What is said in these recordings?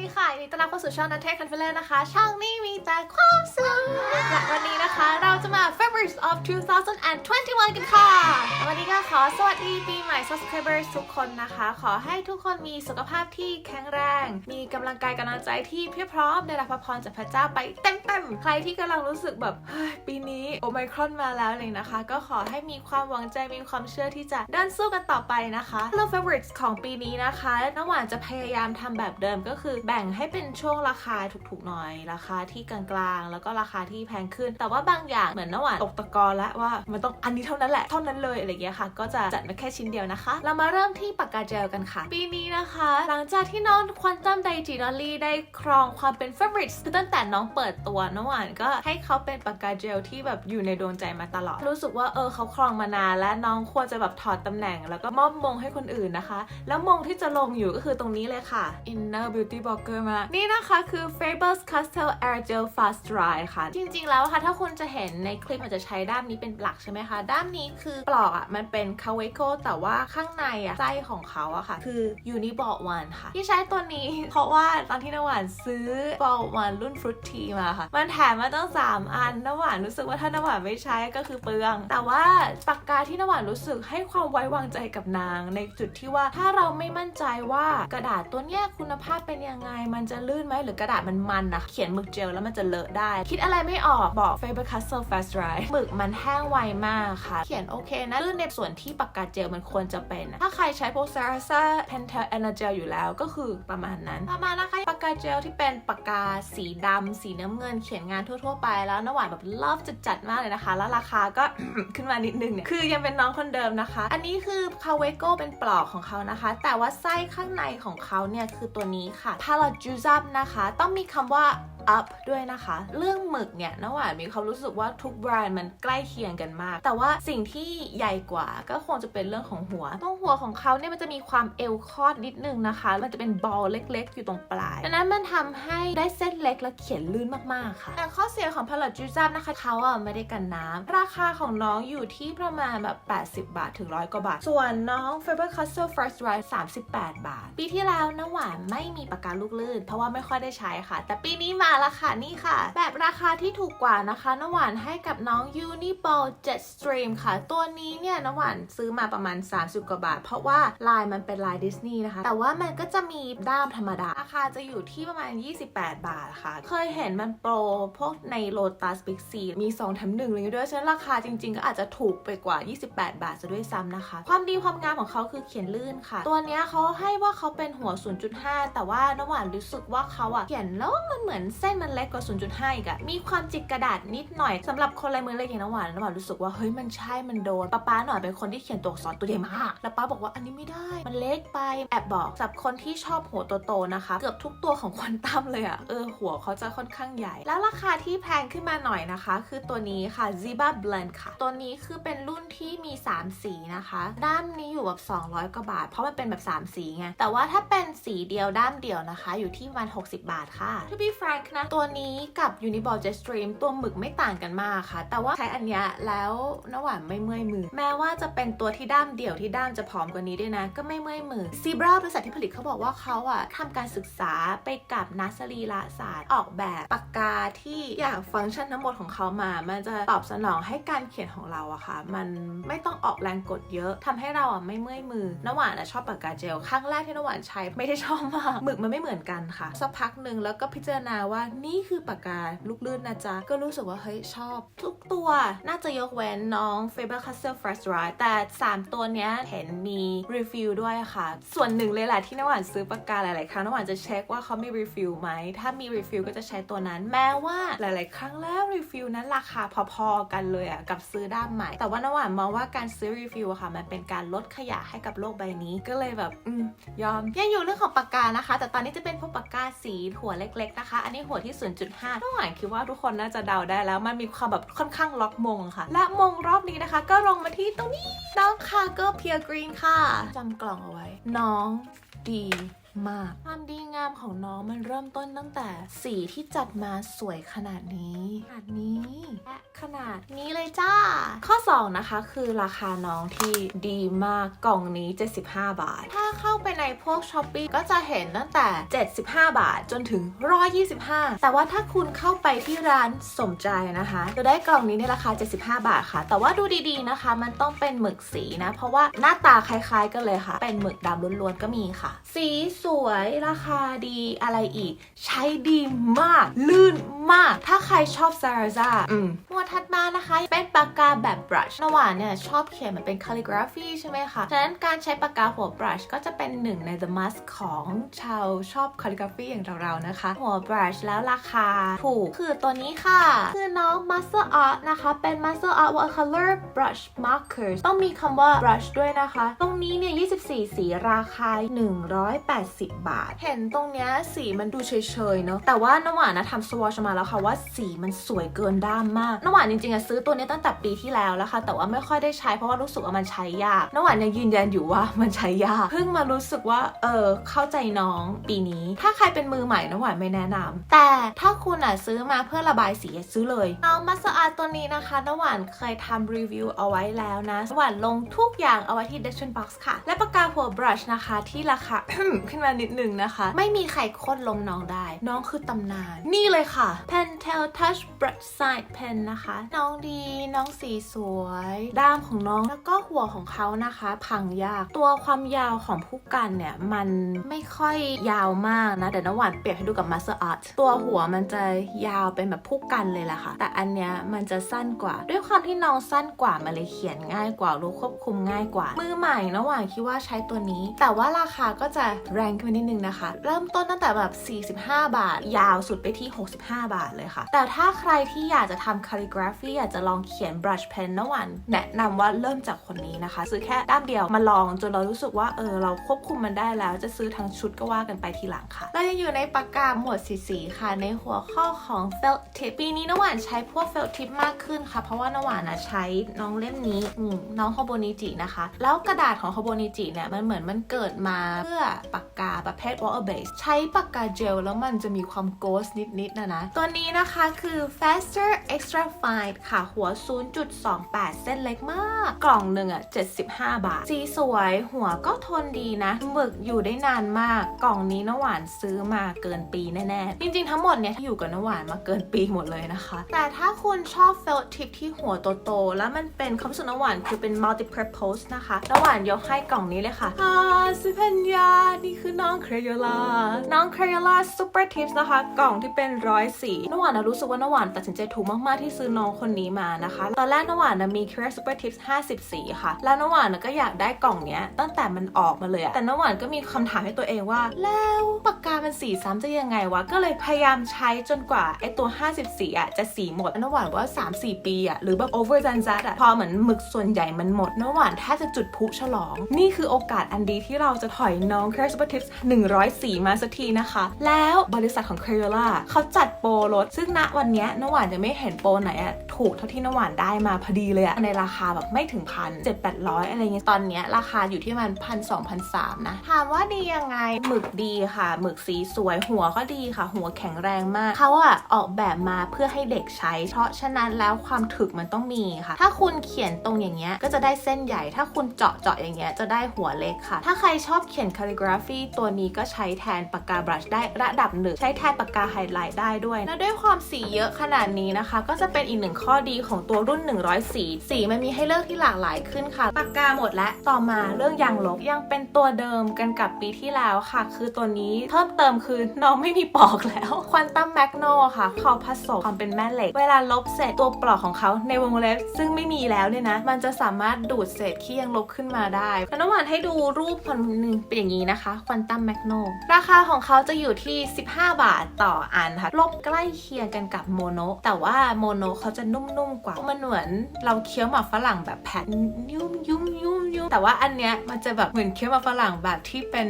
ดีค่ะยินดีต้อนรับเข้าสู่ช่องนัทเทคคอนเฟลเลนนะคะ ช่องนี้มีแต่ความสุขและวันนี้นะคะ เราจะมา Favorites of 2021 กันค่ะ วันนี้ก็ขอสวัสดีปีใหม่ subscribers ทุกคนนะคะ ขอให้ทุกคนมีสุขภาพที่แข็งแรง มีกำลังกายกำลังใจที่เพียบพร้อมได้รับพระพรจากพระเจ้าไปเต็มๆ ใครที่กำลังรู้สึกแบบปีนี้โอไมครอนมาแล้วเลยนะคะ ก็ขอให้มีความหวังใจมีความเชื่อที่จะเดินสู้กันต่อไปนะคะ Hello Favorites ของปีนี้นะคะน้ำหวานจะพยายามทำแบบเดิมก็คือแบ่งให้เป็นช่วงราคาถูกๆหน่อย ราคาที่กลางๆ แล้วก็ราคาที่แพงขึ้น แต่ว่าบางอย่างเหมือนน้ำหวานตกตะกอนแล้วว่ามันต้องอันนี้เท่านั้นแหละเท่านั้นเลยอะไรอย่างเงี้ยค่ะ ก็จะจัดมาแค่ชิ้นเดียวนะคะ เรามาเริ่มที่ปากกาเจลกันค่ะ ปีนี้นะคะ หลังจากที่น้องควอนตัมไดจินอลลี่ได้ครองความเป็น favorites คือตั้งแต่น้องเปิดตัวน้ำหวานก็ให้เขาเป็นปากกาเจลที่แบบอยู่ในดวงใจมาตลอด รู้สึกว่าเออเขาครองมานานและน้องควรจะแบบถอดตำแหน่ง แล้วก็มอบมงให้คนอื่นนะคะ แล้วมงที่จะลงอยู่ก็คือตรงนี้เลยค่ะ Inner Beauty box Blogger มาก นี่นะคะคือ Faber's Castell Air Gel Fast Dry ค่ะ จริงๆแล้วค่ะ ถ้าคุณจะเห็นในคลิปมันจะใช้ด้ามนี้เป็นหลักใช่ไหมคะ ด้ามนี้คือปลอกอะ มันเป็น c a w e c o แต่ว่าข้างในอะไส้ของเขาอะค่ะ คือ Uniball One ค่ะ ที่ใช้ตัวนี้ เพราะว่าตอนที่น้ำหวานซื้อ Ball One รุ่น Fruity มาค่ะ มันแถมมาตั้ง 3 อันน้ำหวานรู้สึกว่าถ้าน้ำหวานไม่ใช้ก็คือเปลือง แต่ว่าปากกาที่น้ำหวานรู้สึกให้ความไว้วางใจกับนาง ในจุดที่ว่าถ้าเราไม่มั่นใจว่ากระดาษตัวเนี้ยคุณภาพเป็นยังไง มันจะลื่นไหมหรือกระดาษมันมันนะเขียนหมึกเจลแล้วมันจะเลอะได้ คิดอะไรไม่ออกบอก Faber Castell Fast Dry หมึกมันแห้งไวมากค่ะ เขียนโอเคนะลื่นในส่วนที่ปากกาเจลมันควรจะเป็น ถ้าใครใช้พวก Sarasa Pentel Energel อยู่แล้วก็คือประมาณนั้นต่อมาณนะคะปากกาเจลที่เป็นปากกาสีดำสีน้ำเงินเขียนงานทั่ว ๆ ไปแล้วน้ำหวานแบบ love จะจัดมากเลยนะคะ แล้วราคาก็ขึ้นมานิดนึงเนี่ยคือยังเป็นน้องคนเดิมนะคะ อันนี้คือ c a w e c o เป็นปลอกของเขานะคะ แต่ว่าไส้ข้างในของเขาเนี่ยคือตัวนี้ค่ะ p a l a j u z a b นะคะ ต้องมีคำว่า up ด้วยนะคะ เรื่องหมึกเนี่ยน้ำหวานมีความรู้สึกว่าทุกแบรนด์มันใกล้เคียงกันมาก แต่ว่าสิ่งที่ใหญ่กว่าก็คงจะเป็นเรื่องของหัวตรงหัวของเขาเนี่ยมันจะมีความเอวคอดนิดนึงนะคะ มันจะเป็นบอลเล็กๆ อยู่ตรงปลายดังนั้นมันทำให้ได้เส้นเล็กและเขียนลื่นมากๆค่ะแต่ข้อเสียของพาราจูซับนะคะเขาอะไม่ได้กันน้ำราคาของน้องอยู่ที่ประมาณแบบ 80 บาทถึงร้อยกว่าบาท ส่วนน้อง Faber Castell First Dry 38 บาท ปีที่แล้วน้ำหวานไม่มีปากกาลูกลื่น เพราะว่าไม่ค่อยได้ใช้ค่ะ แต่ปีนี้มาล้วค่ะนี่ค่ะ แบบราคาที่ถูกกว่านะคะน้ำหวานให้กับน้อง Uniball Jet Stream ค่ะ ตัวนี้เนี่ยน้ำหวานซื้อมาประมาณ 30 กว่าบาท เพราะว่าลายมันเป็นลายดิสนีย์นะคะ แต่ว่ามันก็จะมีด้ามธรรมดา ราคาจะอยู่ที่ประมาณ 28 บาทค่ะ เคยเห็นมันโปรพวกใน Lotus Big C มี2แถม1เลยด้วยฉะนั้นราคาจริงๆ ก็อาจจะถูกไปกว่า 28 บาทจะด้วยซ้ำนะคะ ความดีความงามของเขาคือเขียนลื่นค่ะ ตัวนี้เขาให้ว่าเขาเป็นหัว 0.5 แต่ว่าน้ำหวานรู้สึกว่าเขาอะเขียนแล้วมันเหมือนเส้นมันเล็กกว่า 0.5 อีกอะมีความจิกกระดาษนิดหน่อยสำหรับคนลายมือเล็กอย่างน้ำหวานน้ำหวานรู้สึกว่าเฮ้ยมันใช่มันโดนป้าป้าหน่อยเป็นคนที่เขียนตัวอักษรตัวใหญ่มากแล้วป้าบอกว่าอันนี้ไม่ได้ มันเล็กไปแอบบอกสำหรับคนที่ชอบหัวโตๆนะคะ เกือบทุกตัวของควอนตัมเลยอะเออหัวเขาจะค่อนข้างใหญ่ แล้วราคาที่แพงขึ้นมาหน่อยนะคะ คือตัวนี้ค่ะ Ziba Blend ค่ะ ตัวนี้คือเป็นรุ่นที่มี 3 สีนะคะด้ามนี้อยู่แบบ200กว่าบาท เพราะมันเป็นแบบ 3 สีไงแต่ว่าถ้าเป็นสีเดียวด้ามเดียวนะคะ อยู่ที่ประมาณ60 บาทค่ะ To be frank นะตัวนี้กับ Uniball Jet Stream ตัวหมึกไม่ต่างกันมากค่ะ แต่ว่าใช้อันเนี้ยแล้วน้ำหวานไม่เมื่อยมือ แม้ว่าจะเป็นตัวที่ด้ามเดี่ยวที่ด้ามจะผอมกว่านี้ด้วยนะ ก็ไม่เมื่อยมือ Zebra บริษัทที่ผลิตเขาบอกว่าเขาอะทำการศึกษาไปกับนักสรีระศาสตร์ออกแบบปากกาที่อย่างฟังก์ชันทั้งหมดของเขามา มันจะตอบสนองให้การเขียนของเราอะค่ะ มันไม่ต้องออกแรงกดเยอะทำให้เราอะไม่เมื่อยมือน้ำหวานอะชอบปากกาเจลครั้งแรกที่น้ำหวานใช้ไม่ได้ชอบมากหมึกมันไม่เหมือนกันค่ะสักพักหนึ่งแล้วก็พิจารณาว่านี่คือปากกาลูกลื่นนะจ๊ะ ก็รู้สึกว่าเฮ้ยชอบ ทุกตัวน่าจะยกเว้นน้อง Faber Castell Fresh Dry แต่ 3 ตัวเนี้ยเห็นมีรีฟิลด้วยค่ะ ส่วนหนึ่งเลยแหละที่น้ำหวานซื้อปากกาหลาย ๆ ครั้งน้ำหวานจะเช็คว่าเขามีรีฟิลไหม ถ้ามีรีฟิลก็จะใช้ตัวนั้น แม้ว่าหลาย ๆ ครั้งแล้วรีฟิลนั้นราคาพอ ๆ กันเลยอะกับซื้อด้ามใหม่ แต่ว่าน้ำหวานมองว่าการซื้อรีฟิลอะค่ะ มันเป็นการลดขยะให้กับโลกใบนี้ก็เลยแบบอืมยอมยังอยู่เรื่องของปากกานะคะ แต่ตอนนี้จะเป็นพวกปากกาสีหัวเล็ก ๆ นะคะ อันนี้หัวที่ 0.5น้ำหวานคิดว่าทุกคนน่าจะเดาได้แล้ว มันมีความแบบค่อนข้างล็อกมงค่ะ และมงรอบนี้นะคะ ก็ลงมาที่ตรงนี้ น้องคาเกอร์เพียร์กรีนค่ะจำกล่องเอาไว้ น้องดี มาก ความดีงามของน้องมันเริ่มต้นตั้งแต่สีที่จัดมาสวยขนาดนี้ขนาดนี้และขนาดนี้เลยจ้า ข้อ 2 นะคะ คือราคาน้องที่ดีมากกล่องนี้ 75 บาท ถ้าเข้าไปในพวกช้อปปีก็จะเห็นตั้งแต่ 75 บาทจนถึง 125 แต่ว่าถ้าคุณเข้าไปที่ร้านสมใจนะคะ จะได้กล่องนี้ในราคา 75 บาทค่ะ แต่ว่าดูดีๆนะคะ มันต้องเป็นหมึกสีนะ เพราะว่าหน้าตาคล้ายๆกันเลยค่ะ เป็นหมึกดำล้วนๆก็มีค่ะ สีสวยราคาดีอะไรอีก ใช้ดีมาก ลื่นมาก ถ้าใครชอบซาราซาอืมหมวดถัดมานะคะ เป็นปากกาแบบบรัชนวานเนี่ยชอบเขียนเหมือนเป็น calligraphy ใช่ไหมคะ ฉะนั้นการใช้ปากกาหัวบรัชก็จะเป็นหนึ่งใน the must ของชาวชอบ calligraphy อย่างเราๆนะคะ หัวบรัชแล้วราคาถูกคือตัวนี้ค่ะ คือน้อง Master Art นะคะเป็น Master Art Watercolor Brush Markers ต้องมีคำว่า brush ด้วยนะคะ ตรงนี้เนี่ย 24 สีราคา 180บาท เห็นตรงเนี้ยสีมันดูเฉยๆเนอะแต่ว่าน้ำหวานนะทำสวอชมาแล้วค่ะว่าสีมันสวยเกินด้ามมากน้ำหวานจริงๆอะซื้อตัวนี้ตั้งแต่ปีที่แล้วแล้วค่ะ แต่ว่าไม่ค่อยได้ใช้เพราะว่ารู้สึกว่ามันใช้ยากน้ำหวานยังยืนยันอยู่ว่ามันใช้ยากเพิ่งมารู้สึกว่าเออเข้าใจน้องปีนี้ ถ้าใครเป็นมือใหม่น้ำหวานไม่แนะนำแต่ถ้าคุณอะซื้อมาเพื่อระบายสีซื้อเลยน้องมัสอาร์ตัวนี้นะคะน้ำหวานเคยทำรีวิวเอาไว้แล้วนะน้ำหวานลงทุกอย่างเอาไว้ที่ description box ค่ะ และปากกาหัวบรัชนะคะที่ราคาขึ้นมานิดนึงนะคะ ไม่มีใครโค่นลงน้องได้ น้องคือตำนาน นี่เลยค่ะ Pentel Touch Brush Side Pen นะคะ น้องดีน้องสีสวย ด้ามของน้องแล้วก็หัวของเขานะคะ พังยาก ตัวความยาวของผู้กันเนี่ย มันไม่ค่อยยาวมากนะแต่น้ำหวานเปรียบให้ดูกับ Master Art ตัวหัวมันจะยาวเป็นแบบผู้กันเลยแหละค่ะ แต่อันเนี้ยมันจะสั้นกว่า ด้วยความที่น้องสั้นกว่ามันเลยเขียนง่ายกว่ารู้ควบคุมง่ายกว่า มือใหม่น้ำหวานคิดว่าใช้ตัวนี้ แต่ว่าราคาก็จะแรงขึ้นนิดนึงนะคะ เริ่มต้นตั้งแต่แบบ 45 บาท ยาวสุดไปที่ 65 บาทเลยค่ะ แต่ถ้าใครที่อยากจะทำ calligraphy อยากจะลองเขียน brush pen นวานแนะนำว่าเริ่มจากคนนี้นะคะ ซื้อแค่ด้ามเดียวมาลองจนเรารู้สึกว่าเออเราควบคุมมันได้แล้วจะซื้อทั้งชุดก็ว่ากันไปทีหลังค่ะเรายังอยู่ในปากกาหมวดสีสีๆค่ะในหัวข้อของ felt tip ปีนี้นวานใช้พวก felt tip มากขึ้นค่ะ เพราะว่านวานนะใช้น้องเล่มนี้น้องฮโบนิจินะคะ แล้วกระดาษของฮโบนิจิเนี่ยมันเหมือนมันเกิดมาเพื่อปากกา ประเภท water base ใช้ปากกาเจลแล้วมันจะมีความ ghost นิดๆนะนะ ตัวนี้นะคะคือ faster extra fine ค่ะ หัว 0.28 เส้นเล็กมาก กล่องหนึ่งอะ75 บาท สีสวยหัวก็ทนดีนะหมึกอยู่ได้นานมาก กล่องนี้น้ำหวานซื้อมาเกินปีแน่ๆ จริงๆทั้งหมดเนี่ยที่อยู่กับน้ำหวานมาเกินปีหมดเลยนะคะ แต่ถ้าคุณชอบ felt tip ที่หัวโตๆแล้วมันเป็นความรู้สึกน้ำหวานคือเป็น multi purpose นะคะน้ำหวานยกให้กล่องนี้เลยค่ะอ่าสิพัญญานี่คือน้องเครโยลาน้องเครโยลา super tips นะคะ กล่องที่เป็นร้อยสีน้ำหวานนะรู้สึกว่าน้ำหวานตัดสินใจถูกมาก ๆ ที่ซื้อน้องคนนี้มานะคะ ตอนแรกน้ำหวานนะมี Cure Super Tips 50 สีค่ะ แล้วน้ำหวานนะก็อยากได้กล่องเนี้ยตั้งแต่มันออกมาเลยอะแต่น้ำหวานก็มีคำถามให้ตัวเองว่า แล้วปากกามันสีซ้ำจะยังไงวะ ก็เลยพยายามใช้จนกว่าไอตัว 50 สีอะจะสีหมดน้ำหวานว่า 3-4 ปีอะหรือแบบ over จันจัดอะพอเหมือนหมึกส่วนใหญ่มันหมดน้ำหวานแทบจะจุดพลุฉลอง นี่คือโอกาสอันดีที่เราจะถอยน้อง Cure Super Tips 100 สีมาสักทีนะคะ แล้วบริษัทของ Crayola เขาจัดโปรลด ซึ่งณวันนี้น้ำหวานจะไม่เห็นโปรไหนอะถูกเท่าที่น้ำหวานได้มาพอดีเลยอะในราคาแบบไม่ถึงพันเจ็ดแปดร้อยอะไรเงี้ยตอนเนี้ยราคาอยู่ที่มันพันสองพันสามนะ ถามว่าดียังไงหมึกดีค่ะ หมึกสีสวยหัวก็ดีค่ะ หัวแข็งแรงมากเขาอะออกแบบมาเพื่อให้เด็กใช้ เพราะฉะนั้นแล้วความถึกมันต้องมีค่ะ ถ้าคุณเขียนตรงอย่างเงี้ยก็จะได้เส้นใหญ่ ถ้าคุณเจาะเจาะอย่างเงี้ยจะได้หัวเล็กค่ะ ถ้าใครชอบเขียน calligraphy ตัวนี้ก็ใช้แทนปากกาบรัชได้ระดับหนึ่งใช้แทนปากกาไฮไลท์ได้ด้วย และด้วยความสีเยอะขนาดนี้นะคะ ก็จะเป็นอีกหนึ่งข้อดีของตัวรุ่น 100 สี สีมันมีให้เลือกที่หลากหลายขึ้นค่ะ ปากกาหมดและต่อมาเรื่องยางลบยังเป็นตัวเดิมกันกับปีที่แล้วค่ะ คือตัวนี้เพิ่มเติมคือน้องไม่มีปลอกแล้วควอนตัมแมกโนค่ะเขาผสมความเป็นแม่เหล็ก เวลาลบเสร็จตัวปลอกของเขาในวงเล็บ ซึ่งไม่มีแล้วเนี่ยนะ มันจะสามารถดูดเศษขี้ยางลบขึ้นมาได้แล้วน้ำหวานให้ดูรูปคนหนึ่งเป็นอย่างนี้นะคะควอนตัมแมกโนราคาของเขาจะอยู่ที่ 15 บาทต่ออันค่ะลบใกล้เคียงกันกับโมโนแต่ว่าโมโนเขาจะนุ่มนุ่มๆกว่า มันเหมือนเราเคี้ยวหมากฝรั่งแบบแผ่นยุ่มยุ่มยุ่มยุ่มแต่ว่าอันเนี้ยมันจะแบบเหมือนเคี้ยวหมากฝรั่งแบบที่เป็น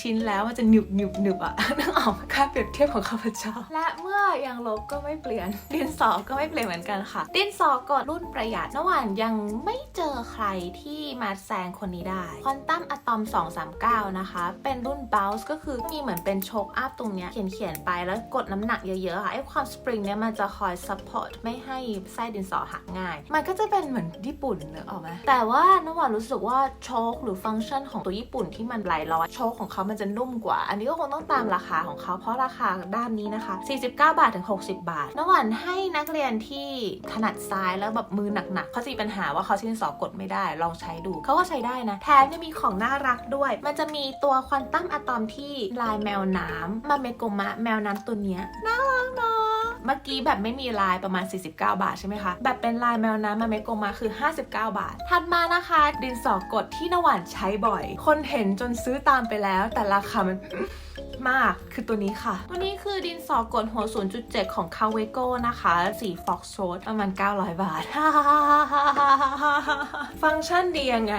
ชิ้นๆแล้วมันจะหนึบหนึบหนึบอะนึกออกไหมคะเปรียบเทียบของข้าพเจ้า และเมื่อยางลบก็ไม่เปลี่ยน ดินสอก็ไม่เปลี่ยนเหมือนกันค่ะ ดินสอกดรุ่นประหยัดระหว่างยังไม่เจอใครที่มาแซงคนนี้ได้ ควอนตัมอะตอม 239 นะคะ เป็นรุ่น bounce ก็คือมีเหมือนเป็นโชคอัพตรงเนี้ยเขียนเขียนๆไปแล้วกดน้ำหนักเยอะๆค่ะไอ้ความสปริงเนี้ยมันจะคอย support ไม่ให้ไส้ดินสอหักง่าย มันก็จะเป็นเหมือนญี่ปุ่นเนอะออกไหมแต่ว่านวารู้สึกว่าโชคหรือฟังก์ชันของตัวญี่ปุ่นที่มันหลายร้อยโชคของเขามันจะนุ่มกว่า อันนี้ก็คงต้องตามราคาของเขาเพราะราคาด้านนี้นะคะ 49 บาทถึง 60 บาทนวานให้นักเรียนที่ถนัดซ้ายแล้วแบบมือหนักๆเขาจะมีปัญหาว่าเขาใช้ดินสอกดไม่ได้ลองใช้ดูเขาก็ใช้ได้นะแถมยังมีของน่ารักด้วย มันจะมีตัวควอนตั้มอะตอมที่ลายแมวน้ำมาเมโกมะแมวน้ำตัวเนี้ยน่ารักเนาะเมื่อกี้แบบไม่มีลายประมาณ 49 บาทใช่ไหมคะ แบบเป็นลายแมวน้ำมาเมโกมาคือ 59 บาท ถัดมานะคะ ดินสอกดที่นวันใช้บ่อย คนเห็นจนซื้อตามไปแล้ว แต่ราคามัน มากคือตัวนี้ค่ะ ตัวนี้คือดินสอกดหัว 0.7 ของ c a w e g o นะคะ สี Fox Road ประมาณ 900 บาท ฟังก์ชันดียังไง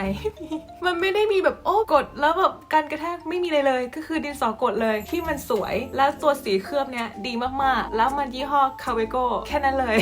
มันไม่ได้มีแบบโอ้กด แล้วแบบการกระแทกไม่มีเลยเลย ก็คือดินสอกดเลยที่มันสวย แล้วตัวสีเคลือบเนี้ยดีมากๆ แล้วมันยี่ห้อ c a w e g o แค่นั้นเลย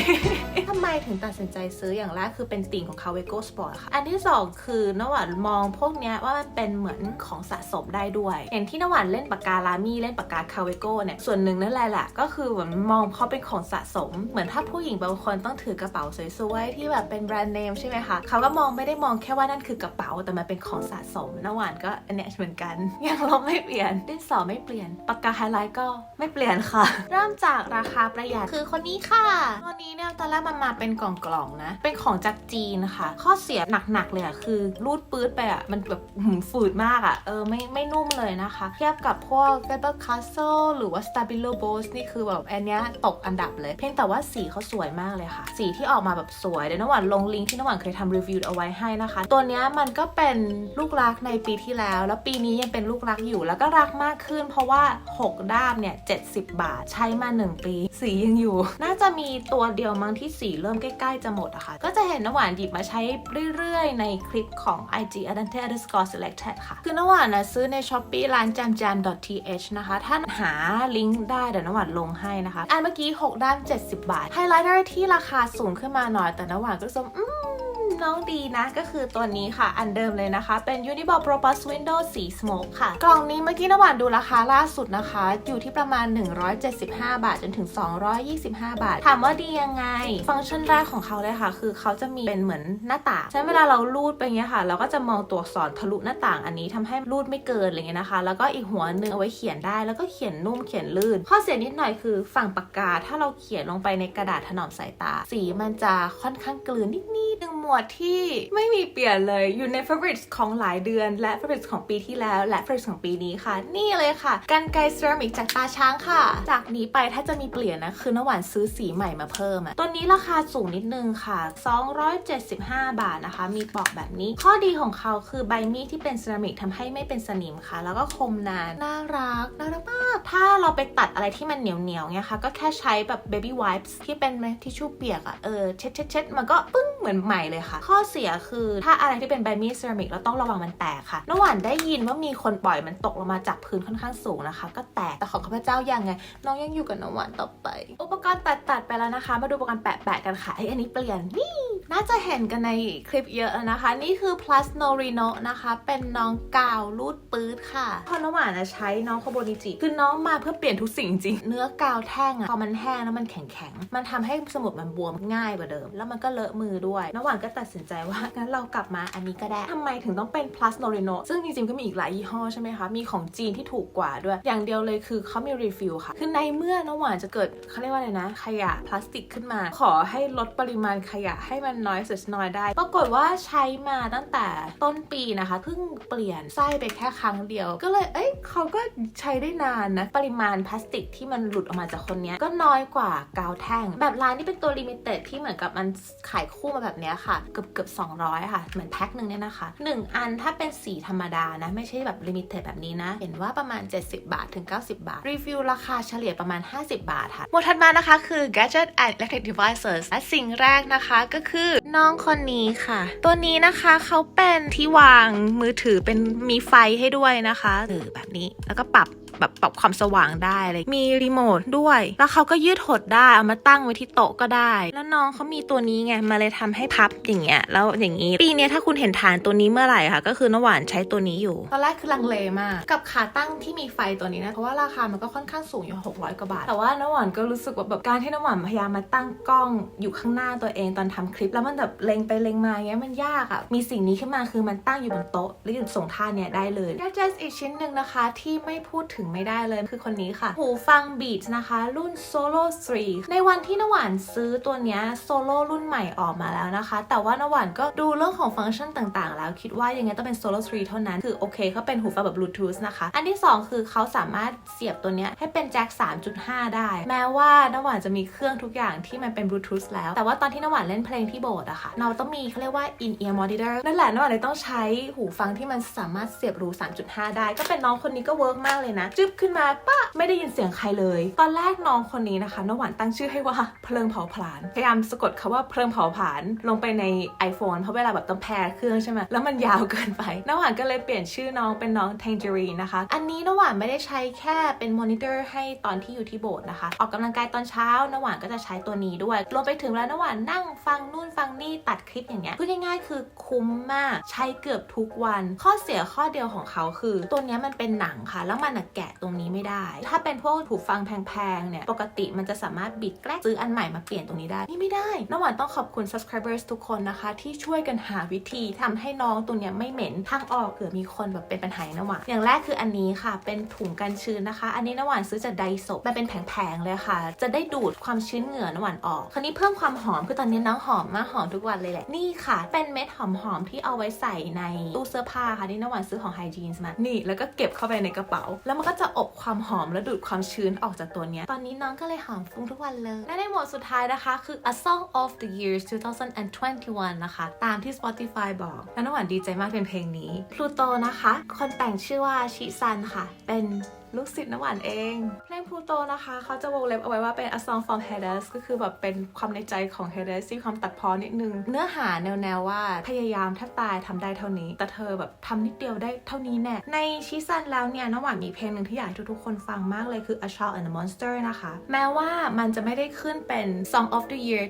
ทำไมถึงตัดสินใจซื้ออย่างแรกคือเป็นติ่งของ c a w e g o Sport ค่ะ อันที่สองคือนวานมองพวกเนี้ยว่ามันเป็นเหมือนของสะสมได้ด้วย อย่างที่นวานเล่นปากกาลามเล่นปากกา c a w e g o เนี่ย ส่วนหนึ่งนั่นแหละแหละก็คือเหมือนมองเพราะเป็นของสะสม เหมือนถ้าผู้หญิงบางคนต้องถือกระเป๋าสวยๆ ที่แบบเป็นแบรนด์เนมใช่ไหมคะเขาก็มองไม่ได้มองแค่ว่านั่นคือกระเป๋าแต่มันเป็นของสะสมนหวานก็อันเนี้ยเหมือนกัน ยังลบไม่เปลี่ยนดินสอไม่เปลี่ยนปากกาไฮไลท์ก็ไม่เปลี่ยนค่ะ เริ่มจากราคาประหยัดคือคนนี้ค่ะตัวนี้เนี่ยตอนแรกมันมาเป็นกล่องๆนะ เป็นของจากจีนค่ะ ข้อเสียหนักๆเลยอะคือรูดปื๊ดไปอะมันแบบหืมฝืดมากอะเออไม่ไม่นุ่มเลยนะคะ เทียบกับพวก Faber Castle หรือว่า Stabilo Bose นี่คือแบบอันเนี้ยตกอันดับเลย เพียงแต่ว่าสีเขาสวยมากเลยค่ะ สีที่ออกมาแบบสวย เดี๋ยวน้ำหวานลงลิงก์ที่น้ำหวานเคยทำรีวิวเอาไว้ให้นะคะ ตัวเนี้ยมันก็เป็นลูกรักในปีที่แล้ว แล้วปีนี้ยังเป็นลูกรักอยู่ แล้วก็รักมากขึ้น เพราะว่า 6 ด้ามเนี่ย70 บาท ใช้มา 1 ปี สียังอยู่ น่าจะมีตัวเดียวมั้งที่สีเริ่มใกล้ๆจะหมดอะค่ะ ก็จะเห็นน้ำหวานหยิบมาใช้เรื่อยๆ ในคลิปของ IG a d a n t e underscore selected ค่ะ คือน้ำหวานนะซื้อใน Shopee ร้าน jam jam th นะคะ ถ้าหาลิงก์ได้เดี๋ยวนวัดลงให้นะคะ อันเมื่อกี้ 6 ด้าม 70 บาท ไฮไลท์ที่ราคาสูงขึ้นมาหน่อยแต่นวานก็รู้สึกว่าอืม น้องดีนะ ก็คือตัวนี้ค่ะ อันเดิมเลยนะคะ เป็น Uniball Pro Plus Window สี Smoke ค่ะ กล่องนี้เมื่อกี้น้ำหวานดูราคาล่าสุดนะคะ อยู่ที่ประมาณ 175 บาทจนถึง 225 บาท ถามว่าดียังไง ฟังก์ชันแรกของเขาเลยค่ะ คือเขาจะมีเป็นเหมือนหน้าต่างฉะนั้เวลาเราลูดไปเงี้ยค่ะ เราก็จะมองตัวอักษรทะลุหน้าต่างอันนี้ทำให้ลูดไม่เกินอะไรเงี้ยนะคะ แล้วก็อีกหัวหนึงเอาไว้เขียนได้ แล้วก็เขียนนุ่มเขียนลื่น ข้อเสียนิดหน่อยคือฝั่งปากกาถ้าเราเขียนลงไปในกระดาษถนอมสายตา สีมันจะค่อนข้างกลืนนิดๆหนึ่งหมวดที่ไม่มีเปลี่ยนเลยอยู่ใน favorites ของหลายเดือน และ favorites ของปีที่แล้ว และ favorites ของปีนี้ค่ะ นี่เลยค่ะกันไกเซรามิกจากตาช้างค่ะ จากนี้ไปถ้าจะมีเปลี่ยนนะ คือน้ำหวานซื้อสีใหม่มาเพิ่มอะตัวนี้ราคาสูงนิดนึงค่ะ 275 บาทนะคะ มีปอกแบบนี้ ข้อดีของเขาคือใบมีดที่เป็นเซรามิกทำให้ไม่เป็นสนิมค่ะ แล้วก็คมนานน่ารักน่ารักมาก ถ้าเราไปตัดอะไรที่มันเหนียวเหนียวเนี่ยค่ะก็แค่ใช้แบบ baby wipes ที่เป็นทิชชู่เปียกอะเออเช็ดเช็ดเช็ดมันก็ปึ้งเหมือนใหม่เลยค่ะข้อเสียคือถ้าอะไรที่เป็นใบมีดเซรามิกเราต้องระวังมันแตกค่ะน้ำหวานได้ยินว่ามีคนปล่อยมันตกลงมาจากพื้นค่อนข้างสูงนะคะ ก็แตกแต่ของข้าพเจ้ายังไง น้องยังอยู่กับน้ำหวานต่อไป อุปกรณ์ตัดตัดไปแล้วนะคะ มาดูอุปกรณ์แปะแปะกันค่ะไออันนี้เปลี่ยนนี่ น่าจะเห็นกันในคลิปเยอะแล้วนะคะ นี่คือ plus no reno นะคะ เป็นน้องกาวรูดปื๊ดค่ะ พอน้ำหวานนะใช้น้องโคโบนิจิ คือน้องมาเพื่อเปลี่ยนทุกสิ่งจริง เนื้อกาวแท่งอะพอมันแห้งแล้วมันแข็งๆมันทำให้สมุดมันบวมง่ายกว่าเดิม แล้วมันก็เลอะมือด้วย น้ำหวานก็ตัดสินใจว่า งั้นเรากลับมาอันนี้ก็ได้ทำไมถึงต้องเป็น plus no reno ซึ่งจริงๆก็มีอีกหลายยี่ห้อใช่ไหมคะ มีของจีนที่ถูกกว่าด้วย อย่างเดียวเลยคือเขามีรีฟิลค่ะ คือในเมื่อน้ำหวานจะเกิดเขาเรียกว่าอะไรนะ ขยะพลาสติกขึ้นมา ขอให้ลดปริมาณขยะให้มันันน้อยสุดน้อยได้ ปรากฏว่าใช้มาตั้งแต่ต้นปีนะคะ เพิ่งเปลี่ยนไส้ไปแค่ครั้งเดียว ก็เลย เอ้ยเขาก็ใช้ได้นานนะ ปริมาณพลาสติกที่มันหลุดออกมาจากคนเนี้ยก็น้อยกว่ากาวแท่ง แบบร้านที่เป็นตัวลิมิเต็ดที่เหมือนกับมันขายคู่มาแบบเนี้ยค่ะเกือบเกือบ200 ค่ะ เหมือนแพ็คหนึ่งเนี่ยนะคะ 1 อันถ้าเป็นสีธรรมดานะ ไม่ใช่แบบลิมิเต็ดแบบนี้นะ เห็นว่าประมาณ 70 บาทถึง 90 บาท รีวิวราคาเฉลี่ยประมาณ 50 บาทค่ะหมวดถัดมานะคะคือ gadget and electric devices และสิ่งแรกนะคะก็คือน้องคนนี้ค่ะ ตัวนี้นะคะเขาเป็นที่วางมือถือเป็นมีไฟให้ด้วยนะคะหรือแบบนี้แล้วก็ปรับ แบบปรับความสว่างได้เลยมีรีโมทด้วย แล้วเขาก็ยืดหดได้ เอามาตั้งไว้ที่โต๊ะก็ได้ แล้วน้องเขามีตัวนี้ไงมาเลยทำให้พับอย่างเงี้ยแล้วอย่างงี้ปีเนี้ยถ้าคุณเห็นฐานตัวนี้เมื่อไหร่ค่ะ ก็คือน้ำหวานใช้ตัวนี้อยู่ตอนแรกคือลังเลมาก กับขาตั้งที่มีไฟตัวนี้นะเพราะว่าราคามันก็ค่อนข้างสูงอยู่600กว่าบาทแต่ว่าน้ำหวานก็รู้สึกว่าแบบการที่น้ำหวานพยายามมาตั้งกล้องอยู่ข้างหน้าตัวเองตอนทำคลิป แล้วมันแบบเล็งไปเล็งมาเงี้ยมันยากอะมีสิ่งนี้ขึ้นมาคือมันตั้งอยู่บนโต๊ะแล้วหยุดส่งท่าเนี่ยได้เลย gadget อีกชิ้นหนึ่งนะคะที่ไม่พูดถึงไม่ได้เลยคือคนนี้ค่ะ หูฟัง Beats นะคะ รุ่น Solo 3 ในวันที่นหวานซื้อตัวเนี้ย Solo รุ่นใหม่ออกมาแล้วนะคะ แต่ว่านหวานก็ดูเรื่องของฟังก์ชันต่างๆ แล้วคิดว่ายังไงต้องเป็น Solo 3 เท่านั้น คือโอเคเขาเป็นหูฟังแบบ Bluetooth นะคะ อันที่ 2 คือเขาสามารถเสียบตัวเนี้ยให้เป็นแจ็ค3.5 ได้ แม้ว่านหวานจะมีเครื่องทุกอย่างที่มันเป็น Bluetooth แล้ว แต่ว่าตอนที่นหวานเล่นเพลงที่โบสถ์อะค่ะ เราต้องมีเขาเรียกว่า in ear monitor นั่นแหละนหวานเลยต้องใช้หูฟังที่มันสามารถเสียบรู3.5 ได้ ก็เป็นน้องคนนี้ก็เวิร์กมากเลยนะจึ๊บขึ้นมาปะไม่ได้ยินเสียงใครเลย ตอนแรกน้องคนนี้นะคะน้ำหวานตั้งชื่อให้ว่าเพลิงเผาผลาญพยายามสะกดคาว่าเพลิงเผาผลาญลงไปใน iPhone เพราะเวลาแบบต้องแพรเครื่องใช่ไหมแล้วมันยาวเกินไปน้ำหวานก็เลยเปลี่ยนชื่อน้องเป็นน้อง Tangerine นะคะ อันนี้น้ำหวานไม่ได้ใช้แค่เป็นมอนิเตอร์ให้ตอนที่อยู่ที่โบสถ์นะคะ ออกกำลังกายตอนเช้าน้ำหวานก็จะใช้ตัวนี้ด้วยรวมไปถึงแล้วน้ำหวานนั่งฟังนู่นฟังนี่ตัดคลิปอย่างเงี้ยพูดง่ายๆ คือคุ้มมากใช้เกือบทุกวัน ข้อเสียข้อเดียวของเขาคือ ตัวนี้มันเป็นหนังค่ะ แล้วมันแกะตรงนี้ไม่ได้ ถ้าเป็นพวกหูฟังแพงๆเนี่ยปกติมันจะสามารถบิดแกล้ซื้ออันใหม่มาเปลี่ยนตรงนี้ได้ นี่ไม่ได้น้ำหวานต้องขอบคุณ subscribers ทุกคนนะคะ ที่ช่วยกันหาวิธีทำให้น้องตัวเนี้ยไม่เหม็นทางออกเผื่อมีคนแบบเป็นปัญหาน้ำหวานอย่างแรกคืออันนี้ค่ะ เป็นถุงกันชื้นนะคะ อันนี้น้ำหวานซื้อจากไดโซมันเป็นแผงๆเลยค่ะ จะได้ดูดความชื้นเหงื่อน้ำหวานออกคราวนี้เพิ่มความหอมคือตอนนี้น้องหอมมากหอมทุกวันเลยแหละนี่ค่ะ เป็นเม็ดหอมๆที่เอาไว้ใส่ในตู้เสื้อผ้าค่ะที่น้ำหวานซื้อของ Hygiene มานี่แล้วก็เก็บเข้าไปในกระเป๋า แล้วมันก็จะอบความหอมและดูดความชื้นออกจากตัวเนี้ย ตอนนี้น้องก็เลยหอมฟุ้งทุกวันเลย และในหมวดสุดท้ายนะคะ คือ A Song of the Years 2021 นะคะ ตามที่ Spotify บอกและน้องหวานดีใจมากเป็นเพลงนี้ Pluto นะคะ คนแต่งชื่อว่าชิซันค่ะ เป็น ลูกศิษย์น้ำหวานเอง เพลง Pluto นะคะเขาจะวงเล็บเอาไว้ว่าเป็น A Song from Hades ก็คือแบบเป็นความในใจของ Hades ที่ความตัดพ้อนิดนึง เนื้อหาแนวๆว่าพยายามแทบตายทำได้เท่านี้ แต่เธอแบบทำนิดเดียวได้เท่านี้แน่ ในชิซันแล้วเนี่ยน้ำหวานมีเพลงหนึ่งที่อยากให้ทุกๆคนฟังมากเลยคือ A Child and a Monster นะคะ แม้ว่ามันจะไม่ได้ขึ้นเป็น Song of the Year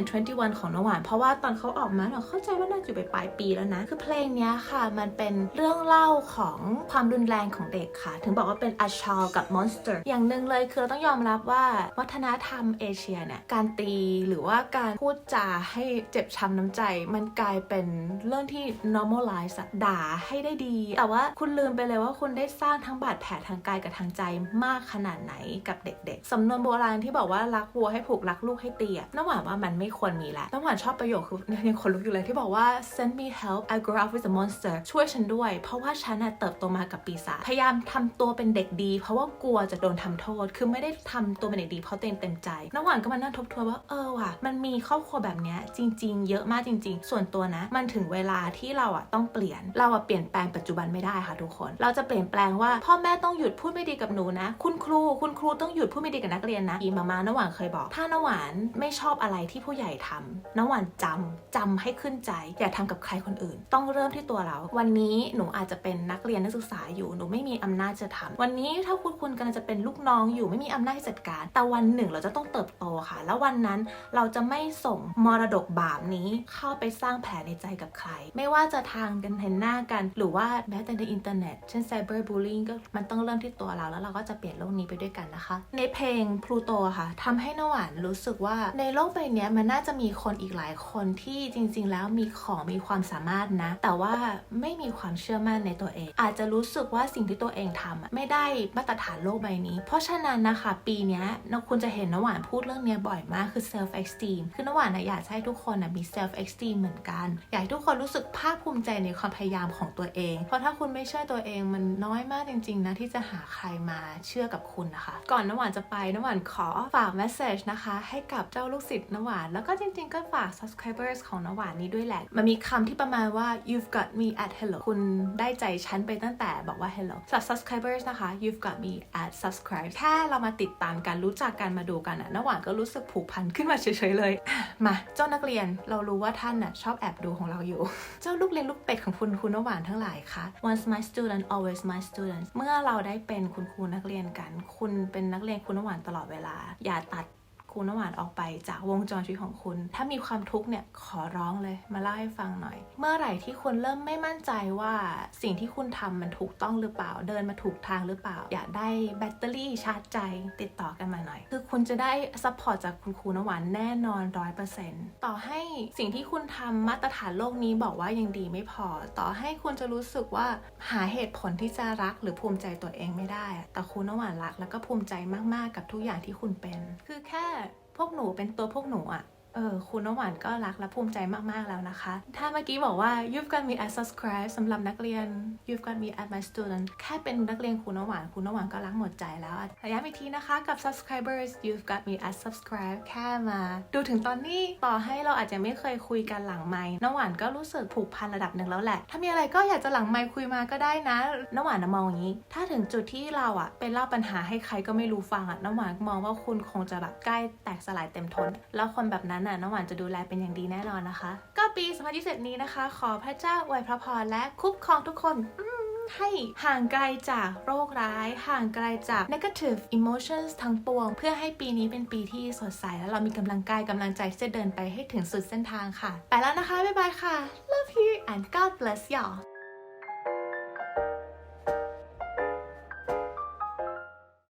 2021 ของน้ำหวาน เพราะว่าตอนเขาออกมาเราเข้าใจว่าน่าจะอยู่ไปปลายปีแล้วนะ คือเพลงนี้ค่ะมันเป็นเรื่องเล่าของความรุนแรงของเด็กค่ะ ถึงบอกว่าเป็น A Child กับ Monster อย่างหนึ่งเลยคือเราต้องยอมรับว่าวัฒนธรรมเอเชียเนี่ยการตีหรือว่าการพูดจาให้เจ็บช้ำน้ำใจ มันกลายเป็นเรื่องที่ normalize ด่าให้ได้ดี แต่ว่าคุณลืมไปเลยว่าคุณได้สร้างทั้งบาดแผลทางกายกับทางใจมากขนาดไหนกับเด็กๆ สำนวนโบราณที่บอกว่ารักวัวให้ผูกรักลูกให้ตีอะน้ำหวานว่ามันไม่ควรมีแล้วน้ำหวานชอบประโยคคือยังคนลุกอยู่เลยที่บอกว่า send me help I grew up with a monster ช่วยฉันด้วย เพราะว่าฉันเติบโตมากับปีศาจพยายามทำตัวเป็นเด็กดี เพราะว่ากลัวจะโดนทำโทษ คือไม่ได้ทำตัวเป็นเด็กดีเพราะเตัวเต็มใจน้ำหวานก็มานั่งทบทวนว่าเออว่ะมันมีครอบครัวแบบนี้จริง ๆ เยอะมากจริง ๆ ส่วนตัวนะ มันถึงเวลาที่เราอะต้องเปลี่ยนเราอะเปลี่ยนแปลงปัจจุบันไม่ได้ค่ะทุกคน เราจะเปลี่ยนแปลงว่าพ่อแม่ต้องหยุดพูดไม่ดีกับหนูนะ คุณครู คุณครูต้องหยุดพูดไม่ดีกับนักเรียนนะอีมามาน้ำหวานเคยบอก ถ้าน้ำหวานไม่ชอบอะไรที่ผู้ใหญ่ทำน้ำหวานจำจำให้ขึ้นใจ อย่าทำกับใครคนอื่น ต้องเริ่มที่ตัวเรา วันนี้หนูอาจจะเป็นนักเรียนนักศึกษาอยู่หนูไม่มีอำนาจจะทำวันนี้ถ้าคุณคุณกำลังจะเป็นลูกน้องอยู่ไม่มีอำนาจที่จัดการ แต่วันหนึ่งเราจะต้องเติบโตค่ะ แล้ววันนั้นเราจะไม่ส่งมรดกบาปนี้เข้าไปสร้างแผลในใจกับใคร ไม่ว่าจะทางกันเห็นหน้ากัน หรือว่าแม้แต่ในอินเทอร์เน็ต เช่นไซเบอร์บูล i ิ g ก็มันต้องเริ่มที่ตัวเราแล้วเราก็จะเปลี่ยนโลกนี้ไปด้วยกันนะคะ ในเพลงพลูโตค่ะทำให้นหวานรู้สึกว่าในโลกใบนี้มันน่าจะมีคนอีกหลายคนที่จริง ๆ แล้วมีของมีความสามารถนะ แต่ว่าไม่มีความเชื่อมั่นในตัวเอง อาจจะรู้สึกว่าสิ่งที่ตัวเองทำไม่ได้มาตรฐานโลกใบนี้ เพราะฉะนั้นนะคะ ปีนี้ยนคุณจะเห็นน้ำหวานพูดเรื่องเนี้ยบ่อยมากคือ self esteem คือน้ำหวานนะอยากให้ทุกคนนะมี self esteem เหมือนกัน อยากให้ทุกคนรู้สึกภาคภูมิใจในความพยายามของตัวเอง เพราะถ้าคุณไม่เชื่อตัวเองมันน้อยมากจริง ๆ นะ ที่จะหาใครมาเชื่อกับคุณนะคะ ก่อนน้ำหวานจะไปน้ำหวานขอฝาก message นะคะ ให้กับเจ้าลูกศิษย์น้ำหวาน แล้วก็จริง ๆ ก็ฝาก subscribers ของน้ำหวานนี้ด้วยแหละ มันมีคำที่ประมาณว่า you've got me at hello คุณได้ใจฉันไปตั้งแต่บอกว่า hello สำหรับ subscribers นะคะ you've got me at subscribe ถ้าเรามาติดตามกันรู้จักกันมาดูกันอะน้ำหวานก็รู้สึกผูกพันขึ้นมาเฉยๆเลย มาเจ้านักเรียนเรารู้ว่าท่านน่ะชอบแอบดูของเราอยู่ เจ้าลูกเรียนลูกเป็ดของคุณคุณน้ำหวานทั้งหลายคะ once my student always my student เมื่อเราได้เป็นคุณครูนักเรียนกัน คุณเป็นนักเรียนคุณน้ำหวานตลอดเวลา อย่าตัด คุณน้ำหวานออกไปจากวงจรชีวิตของคุณ ถ้ามีความทุกข์เนี่ยขอร้องเลยมาเล่าให้ฟังหน่อย เมื่อไหร่ที่คุณเริ่มไม่มั่นใจว่าสิ่งที่คุณทำมันถูกต้องหรือเปล่า เดินมาถูกทางหรือเปล่า อยากได้แบตเตอรี่ชาร์จใจติดต่อกันมาหน่อย คือคุณจะได้ซัพพอร์ตจากคุณครูน้ำหวานแน่นอนร้อยเปอร์เซ็นต์ต่อให้สิ่งที่คุณทำมาตรฐานโลกนี้บอกว่ายังดีไม่พอ ต่อให้คุณจะรู้สึกว่าหาเหตุผลที่จะรักหรือภูมิใจตัวเองไม่ได้ แต่คุณน้ำหวานรักแล้วก็ภูมิใจมากๆกับทุกอย่างที่คุณเป็น คือแค่ พวกหนูเป็นตัวพวกหนูอะ เออคุณน้ำหวานก็รักและภูมิใจมาก ๆ แล้วนะคะ ถ้าเมื่อกี้บอกว่า you've got me at subscribe สำหรับนักเรียน you've got me at my student แค่เป็นนักเรียนคุณน้ำหวานคุณน้ำหวานก็รักหมดใจแล้วอะย้ำอีกทีนะคะกับ subscribers you've got me at subscribe แค่มา ดูถึงตอนนี้ต่อให้เราอาจจะไม่เคยคุยกันหลังไมค์น้ำหวานก็รู้สึกผูกพันระดับหนึ่งแล้วแหละ ถ้ามีอะไรก็อยากจะหลังไมค์คุยมาก็ได้นะน้ำหวานนะมองอย่างนี้ ถ้าถึงจุดที่เราอะไปเล่าปัญหาให้ใครก็ไม่รู้ฟังอะน้ำหวานมองว่าคุณคงจะแบบใกล้แตกสลายเต็มทนแล้วคนแบบนั้นน่ะน้ำหวานจะดูแลเป็นอย่างดีแน่นอนนะคะ ก็ปี2027นี้นะคะ ขอพระเจ้าอวยพระพรและคุ้มครองทุกคนให้ห่างไกลจากโรคร้าย ห่างไกลจาก negative emotions ทั้งปวง เพื่อให้ปีนี้เป็นปีที่สดใส และเรามีกำลังกายกำลังใจที่จะเดินไปให้ถึงสุดเส้นทางค่ะ ไปแล้วนะคะ บ๊ายบายค่ะ love you and God bless y'all